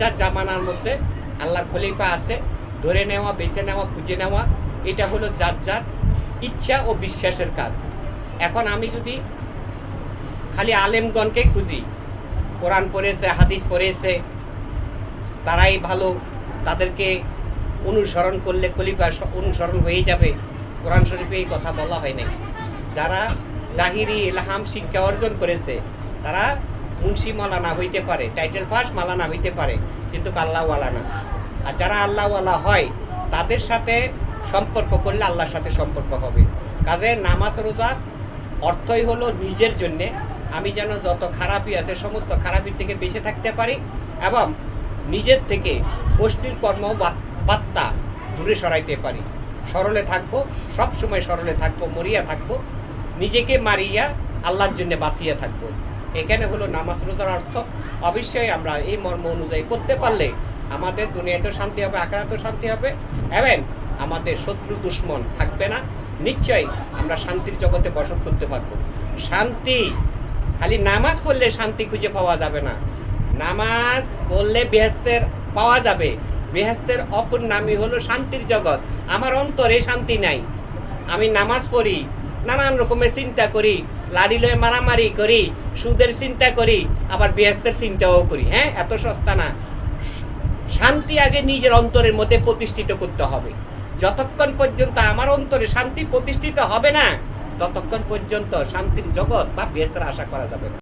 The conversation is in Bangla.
যার জামানার মধ্যে আল্লাহর খলিফা আছে, ধরে নেওয়া, বেছে নেওয়া, খুঁজে নেওয়া, এটা হলো যার যার ইচ্ছা ও বিশ্বাসের কাজ। এখন আমি যদি খালি আলেমগণকে খুঁজি, কোরআন পড়েছে, হাদিস পড়েছে, তারাই ভালো, তাদেরকে অনুসরণ করলে খলিফা অনুসরণ হয়ে যাবে, কোরআন শরীফে এই কথা বলা হয় নাই। যারা জাহিরি এলহাম শিক্ষা অর্জন করেছে, তারা মুন্সি মালানা হইতে পারে টাইটেল পাস মালানা হইতে পারে, কিন্তু আল্লাহওয়ালা না। আর যারা আল্লাহওয়ালা হয়, তাদের সাথে সম্পর্ক করলে আল্লাহর সাথে সম্পর্ক হবে। কাজে নামাজ, রোজা অর্থই হলো নিজের জন্যে। আমি যেন যত খারাপই আছে, সমস্ত খারাপির থেকে বেঁচে থাকতে পারি এবং নিজের থেকে গোষ্ঠীর কর্ম বা- বার্তা দূরে সরাইতে পারি। সরলে থাকব, সবসময় সরলে থাকব, মরিয়া থাকব, নিজেকে মারিয়া আল্লাহর জন্য বাঁচিয়ে থাকব। এখানে হলো নামাজ রোজার অর্থ, অবশ্যই আমরা এই মর্ম অনুযায়ী করতে পারলে আমাদের দুনিয়াতেও শান্তি হবে আখড়াতেও শান্তি হবে। এবং আমাদের শত্রু, দুশ্মন থাকবে না। নিশ্চয়ই আমরা শান্তির জগতে বসত করতে পারব। শান্তি, খালি নামাজ পড়লে শান্তি খুঁজে পাওয়া যাবে না। নামাজ পড়লে বেহেস্তের পাওয়া যাবে। বেহেস্তের অপর নামই হলো শান্তির জগৎ। আমার অন্তরে শান্তি নাই। আমি নামাজ পড়ি নানান রকমের চিন্তা করি, লাড়ি লয়ে মারামারি করি, সুদের চিন্তা করি, আবার বেহেস্তের চিন্তাও করি হ্যাঁ? এত সস্তা না। শান্তি আগে নিজের অন্তরের মধ্যে প্রতিষ্ঠিত করতে হবে। যতক্ষণ পর্যন্ত আমার অন্তরে শান্তি প্রতিষ্ঠিত হবে না, ততক্ষণ পর্যন্ত শান্তির জগৎ বা বেহেস্তের আশা করা যাবে না।